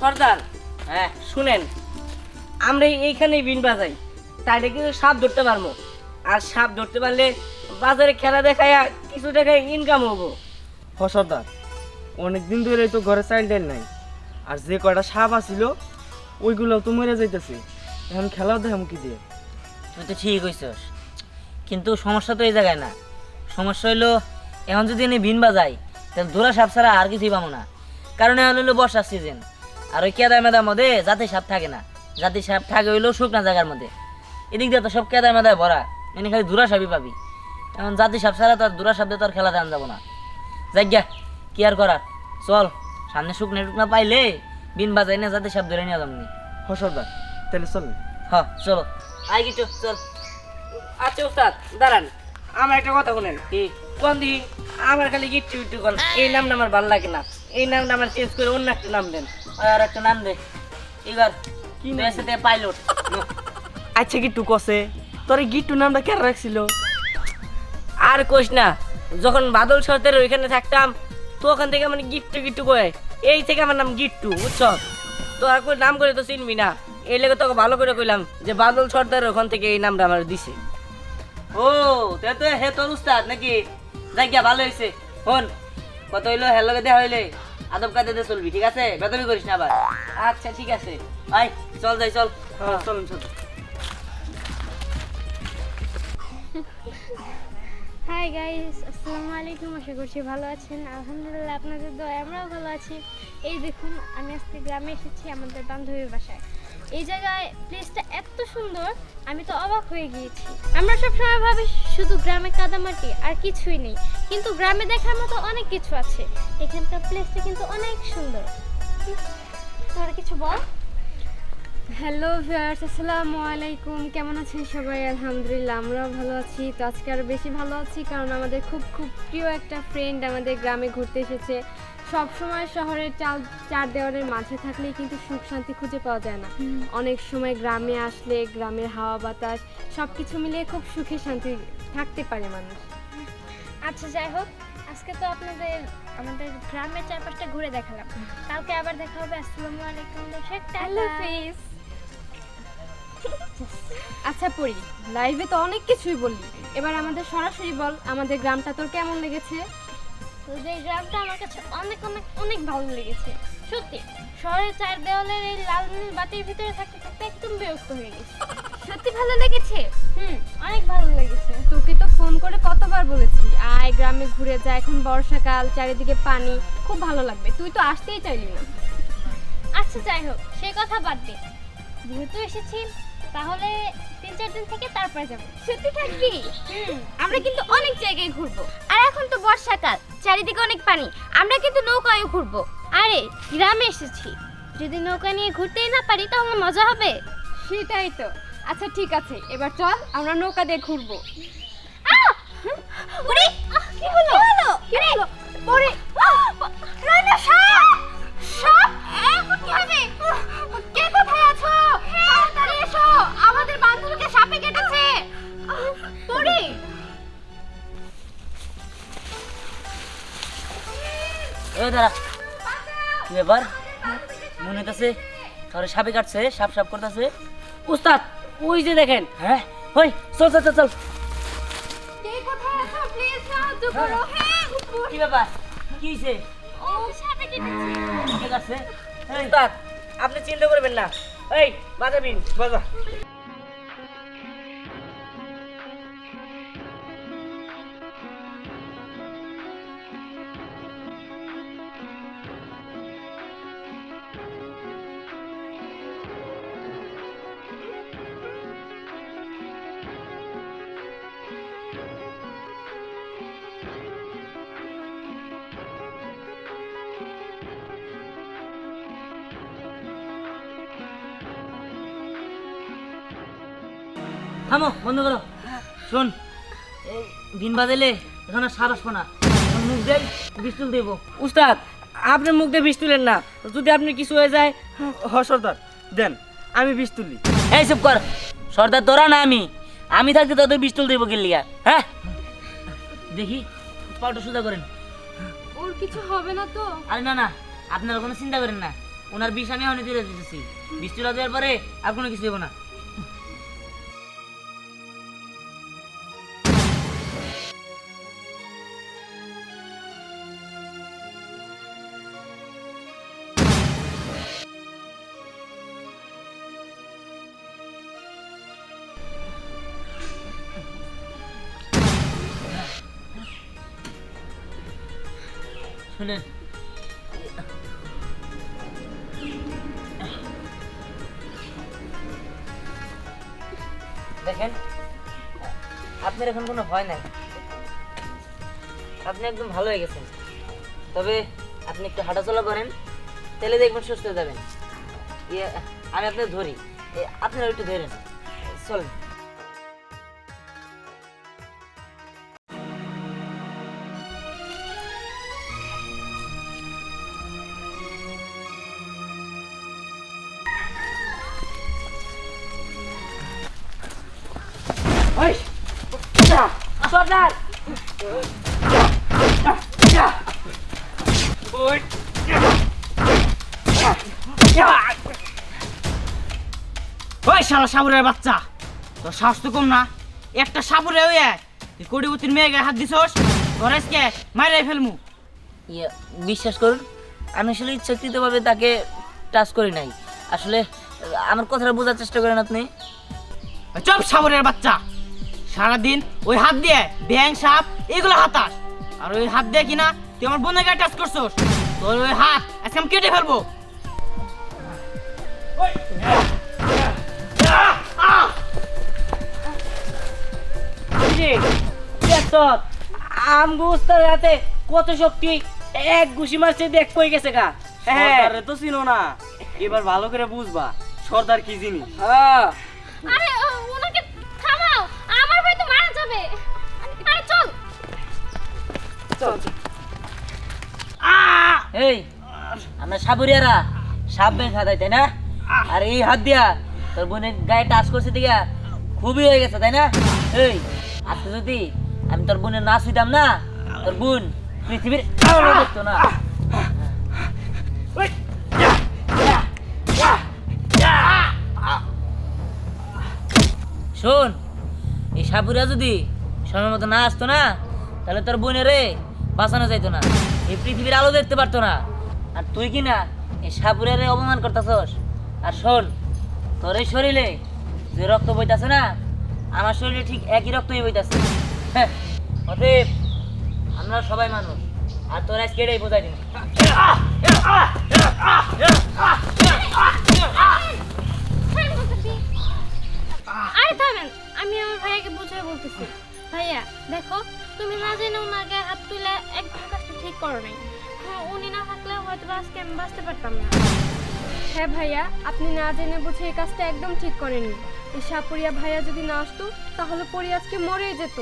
সর্দার। হ্যাঁ। শুনেন আমরা এইখানেই বিন বাজাই। তাইলে কিন্তু সাপ ধরতে পারব। আর সাপ ধরতে পারলে বাজারে খেলা দেখায় কিছু টাকায় ইনকাম হব। ফসরদার অনেক দিন ধরে তো ঘরে চাইল্ড ডাইল নাই। আর যে কয়টা সাপ আছিল ওইগুলো তো মরে যাইতেছে। এখন খেলাও দেখাম কি দিয়ে? তুই তো ঠিক হইছস কিন্তু সমস্যা তো এই জায়গায় না। সমস্যা হইল এখন যদি এনে ভিন বাজাই তাহলে দোরা সাপ ছাড়া আর কিছুই পাবো না। কারণ এখন হইল বর্ষার সিজন আর ওই কেদা মেদার মধ্যে জাতি সাপ থাকে না। জাতি সাপ থাকে হইল শুকনা জায়গার মধ্যে। এদিক দিয়ে তো সব কেদা মেদায় ভরা। এনে খালি দূরা সাপই পাবি। এখন জাতি সাপ ছাড়া তো আর দূরা সাপ দিয়ে তো আর খেলা দেন যাব না। যাই গিয়া কি আর করার? চল সামনে শুকনা টুকনা পাইলে বিন বাজাই না জাতি সাপ ধরে নিয়ে যাব ফসরদার তাহলে চলেন হ চলো। আই কিছু চল। আচ্ছা উস্তাদ দাঁড়ান। আমার একটা কথা বলেন। কি? কোন দিন আমার খালি গিট্টু গিট্টু কোন। এই নামটা আমার ভালো লাগে না। এই নামটা আমার চেঞ্জ করে অন্য একটা নাম দেন। আর একটা নাম দে। এবার কি পাইলট আচ্ছা গিট্টু কসে। তোর গিট্টু নামটা কেন রাখছিল? আর না যখন বাদল সরতের ওইখানে থাকতাম তো ওখান থেকে মানে গিট্টু গিট্টু করে এই থেকে আমার নাম গিট্টু বুঝছ? তো আর নাম করে তো চিনবি না। এই লেগে তোকে ভালো করে কইলাম যে বাদল সর্দার ওখান থেকে এই নামটা আমার দিছে। ও তে তো হে তোর উস্তাদ নাকি? যাই গিয়া ভালো হয়েছে হন কত হইল? হেলোকে দেওয়া হইলে। আদব কায়দা দিয়ে চলবি ঠিক আছে? বেতবি করিস না আবার। আচ্ছা ঠিক আছে। আই চল যাই চল। হ্যাঁ। চলেন চলেন। হাই গাইস আসসালামু আলাইকুম। আশা করছি ভালো আছেন। আলহামদুলিল্লাহ আপনাদের দোয়া আমরাও ভালো আছি। এই দেখুন আমি আজকে গ্রামে এসেছি আমাদের বান্ধবীর বাসায়। এই জায়গায় প্লেসটা এত সুন্দর আমি তো অবাক হয়ে গিয়েছি। আমরা সব সময় ভাবি শুধু গ্রামে কাদামাটি আর কিছুই নেই, কিন্তু গ্রামে দেখার মতো অনেক কিছু আছে। এখানকার প্লেসটা কিন্তু অনেক সুন্দর। তোর কিছু বল। হ্যালো ভিউয়ার্স আসসালামু আলাইকুম। কেমন আছেন সবাই? আলহামদুলিল্লাহ, আমরাও ভালো আছি। তো আজকে আরও বেশি ভালো আছি কারণ আমাদের খুব খুব প্রিয় একটা ফ্রেন্ড আমাদের গ্রামে ঘুরতে এসেছে। সব সময় শহরের চাল চার দেওয়ালের মাঝে থাকলেই কিন্তু সুখ শান্তি খুঁজে পাওয়া যায় না। অনেক সময় গ্রামে আসলে গ্রামের হাওয়া বাতাস সব কিছু মিলিয়ে খুব সুখে শান্তি থাকতে পারে মানুষ। আচ্ছা যাই হোক আজকে তো আপনাদের আমাদের গ্রামের চারপাশটা ঘুরে দেখালাম। কালকে আবার দেখা হবে আসসালামু আলাইকুম দর্শক টাটা। আচ্ছা পড়ি। লাইভে তো অনেক কিছুই বললি। এবার আমাদের সরাসরি বল আমাদের গ্রামটা তোর কেমন লেগেছে? এই গ্রামটা আমার কাছে অনেক অনেক অনেক ভালো লেগেছে। সত্যি শহরের চার দেওয়ালের এই লাল নীল বাতির ভিতরে থাকতে থাকতে একদম বিরক্ত হয়ে গেছে। সত্যি ভালো লেগেছে? হুম অনেক ভালো লেগেছে। তোকে তো ফোন করে কতবার বলেছি আয় গ্রামে ঘুরে যা এখন বর্ষাকাল চারিদিকে পানি খুব ভালো লাগবে। তুই তো আসতেই চাইলি না। আচ্ছা যাই হোক সে কথা বাদ দে। যেহেতু এসেছি তাহলে তিন চার দিন থেকে তারপরে যাব। সত্যি থাকবি? আমরা কিন্তু অনেক জায়গায় ঘুরবো। আর এখন তো বর্ষাকাল চারিদিকে অনেক পানি। আমরা কিন্তু নৌকায় ঘুরবো। আরে গ্রামে এসেছি। যদি নৌকা নিয়ে ঘুরতেই না পারি তাহলে মজা হবে? সেটাই তো। আচ্ছা ঠিক আছে। এবার চল আমরা নৌকা দিয়ে ঘুরবো। ওরে কি হলো? কি হলো? পরে এ দাঁড়া। কি ব্যাপার? মনে হইতাছে তোর সাপে কাটছে সাপ সাপ করতেছে। উস্তাদ ওই যে দেখেন হ্যাঁ? ওই চল চল চল কে করো। হ্যাঁ কি ব্যাপার? কি উস্তাদ আপনি চিন্তা করবেন না। এই বাজাবিন বাজা। থামো বন্ধ করো। শোন এই দিন বাজাইলে এখন আর সাপ আসব না। মুখ দেয় বিস্তুল দেবো। উস্তাদ আপনি মুখ দিয়ে বিষ তুলেন না। যদি আপনি কিছু হয়ে যায় হ সর্দার দেন আমি বিষ তুলি এই চুপ কর। সর্দার তোরা না আমি। আমি থাকতে তোদের বিস্তুল দেবো গেলিয়া হ্যাঁ? দেখি পাউটা সোজা করেন। ওর কিছু হবে না তো? আরে না না আপনারা কোনো চিন্তা করেন না। ওনার বিষ আমি অনেক তুলে দিতেছি। বিষ তুলে দেওয়ার পরে আর কোনো কিছু দেবো না। শুনেন। দেখেন, আপনার এখন কোনো ভয় নাই। আপনি একদম ভালো হয়ে গেছেন। তবে আপনি একটু হাঁটাচলা করেন, তাহলে দেখবেন সুস্থ হয়ে যাবেন। ইয়ে আমি আপনাকে ধরি। আপনারা একটু ধরেন। চলেন। সর্দার ওই শালা সাবুরের বাচ্চা তোর সাহস তো কম না। একটা সাবুরে ওই তুই কোটিপতির মেয়ে গায়ে হাত দিছস তোর আজকে মাইরাই ফেলমু। ইয়ে বিশ্বাস করুন আমি আসলে ইচ্ছাকৃতভাবে তাকে টাচ করি নাই। আসলে আমার কথাটা বোঝার চেষ্টা করেন আপনি। চপ সাবুরের বাচ্চা। সারাদিন ওই হাত দিয়ে ব্যাং সাপ এগুলো হাতাস। আর ওই হাত দিয়ে কিনা তুই আমার বোনের গায়ে টাচ করছস। তোর ওই হাত আজকে আমি কেটে ফেলব। আমগো উস্তাদ রাতে কত শক্তি এক ঘুষি মারছে দেখ কই গেছে গা। হ্যাঁ তো চিনো না এবার ভালো করে বুঝবা সর্দার কি জিনিস? হ্যাঁ। আরে এই আমরা সাবরিয়ারা। সাপ বেন খাতাই তাই না? আর এই হাত দিয়া। তোর বোনের গায়ে টাচ করছে দিয়া খুবই হয়ে গেছে তাই না? এই আজকে যদি আমি তোর বোনের না শুইতাম না তোর বোন পৃথিবীর না। শোন এই সাপুরা যদি সময় মতো না আসতো না তাহলে তোর বোনের রে বাঁচানো যাইতো না। এই পৃথিবীর আলো দেখতে পারতো না। আর তুই কি না এই সাপুরের অপমান করতেছস? আর শোন, তোর এই শরীরে যে রক্ত বইতাছে না, আমার শরীরে ঠিক একই রক্তই বইতাছে। হ্যাঁ অতএব আমরা সবাই মানুষ, আর তোর আজকে এটাই বোঝাই দিন আমি আমার ভাইয়াকে বুঝাই বলতেছি। ভাইয়া দেখো তুমি না জেনে গায়ে হাত তুলে একদম কাজটা ঠিক করো নাই। হ্যাঁ, উনি না থাকলে হয়তো আজকে আমি বাঁচতে পারতাম না। হ্যাঁ ভাইয়া আপনি না জেনে বুঝে এই কাজটা একদম ঠিক করেননি। এই সাপুরিয়া ভাইয়া যদি না আসতো তাহলে পরি আজকে মরেই যেত।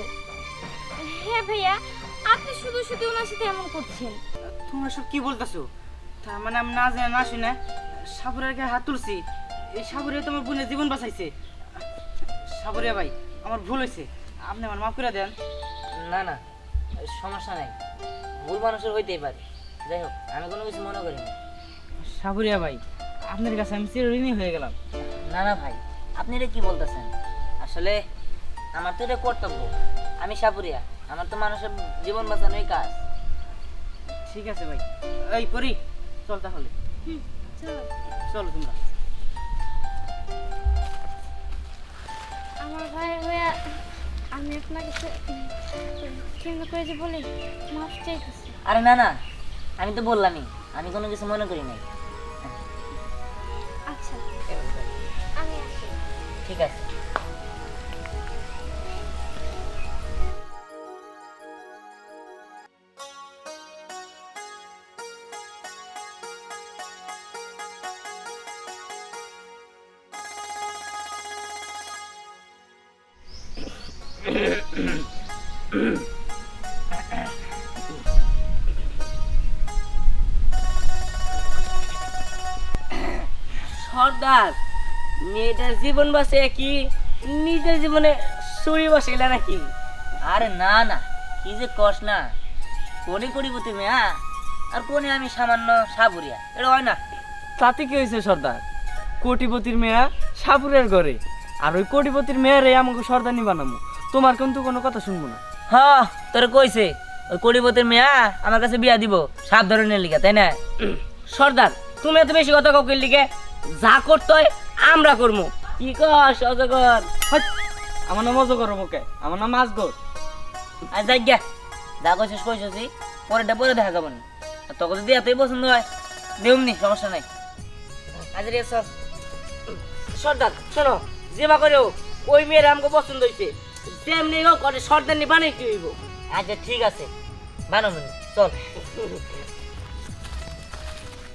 হ্যাঁ ভাইয়া আপনি শুধু শুধু ওনার সাথে এমন করছেন। তোমরা সব কি বলতেছো? তার মানে আমি না জানি না শুনে সাবুরের গায়ে হাত তুলছি। এই সাবুরিয়া তোমার বোনের জীবন বাঁচাইছে। সাবুরিয়া ভাই আমার ভুল হয়েছে। আপনি আমার মাফ করে দেন। না না সমস্যা নাই। ভুল মানুষের হইতেই পারে। যাই হোক আমি কোনো কিছু মনে করি না। সাবুরিয়া ভাই আপনার কাছে আমি চিরঋণী হয়ে গেলাম। না না ভাই আপনি এটা কি বলতেছেন? আসলে আমার তো এটা কর্তব্য। আমি সাপুরিয়া আমার তো মানুষের জীবন বাঁচানোই কাজ। ঠিক আছে ভাই। এই পরি চল তাহলে। চলো। চলো তোমরা। আমার ভাই হয়ে আমি আপনাকে কেমন করে যে বলি? মাফ চাইতেছি। আরে না না, আমি তো বললামই। আমি কোনো কিছু মনে করি নাই। সর্দার মেয়েটার জীবন বাঁচে কি? নিজের জীবনে বসাইলা নাকি? আরে না না কি যে কস না। কোনে করিবতি মেয়া আর কোনে আমি সামান্য সাবুরিয়া এটা হয় না। তাতে কি হয়েছে সর্দার? কোটিপতির মেয়া সাপুরের ঘরে। আর ওই কোটিপতির মেয়েরে আমাকে সর্দানি বানাবো তোমার কিন্তু কোনো কথা শুনব না। হ্যাঁ তোর কইছে ওই কোটিপতির মেয়া আমার কাছে বিয়া দিব সাত ধরনের লিগা তাই না? সর্দার তুমি এত বেশি কথা কাউকে লিখে যা করতে হয় আমরা করব কি কস অজগর! আমার নাম অজগর বকে আমার নাম আজগর। আজ যাই গা যা কইছিস কইছিস পরেরটা পরে দেখা যাব না। আর তোকে যদি এতই পছন্দ হয় দেউমনি সমস্যা নাই। আজ রে সব সর্দার শোনো যেমা করে হোক, ওই মেয়ের আমাকে পছন্দ হয়েছে তেমনি হোক ওটা সর্দার নিয়ে বানাইতে হইব। আচ্ছা ঠিক আছে। বানাবো চল।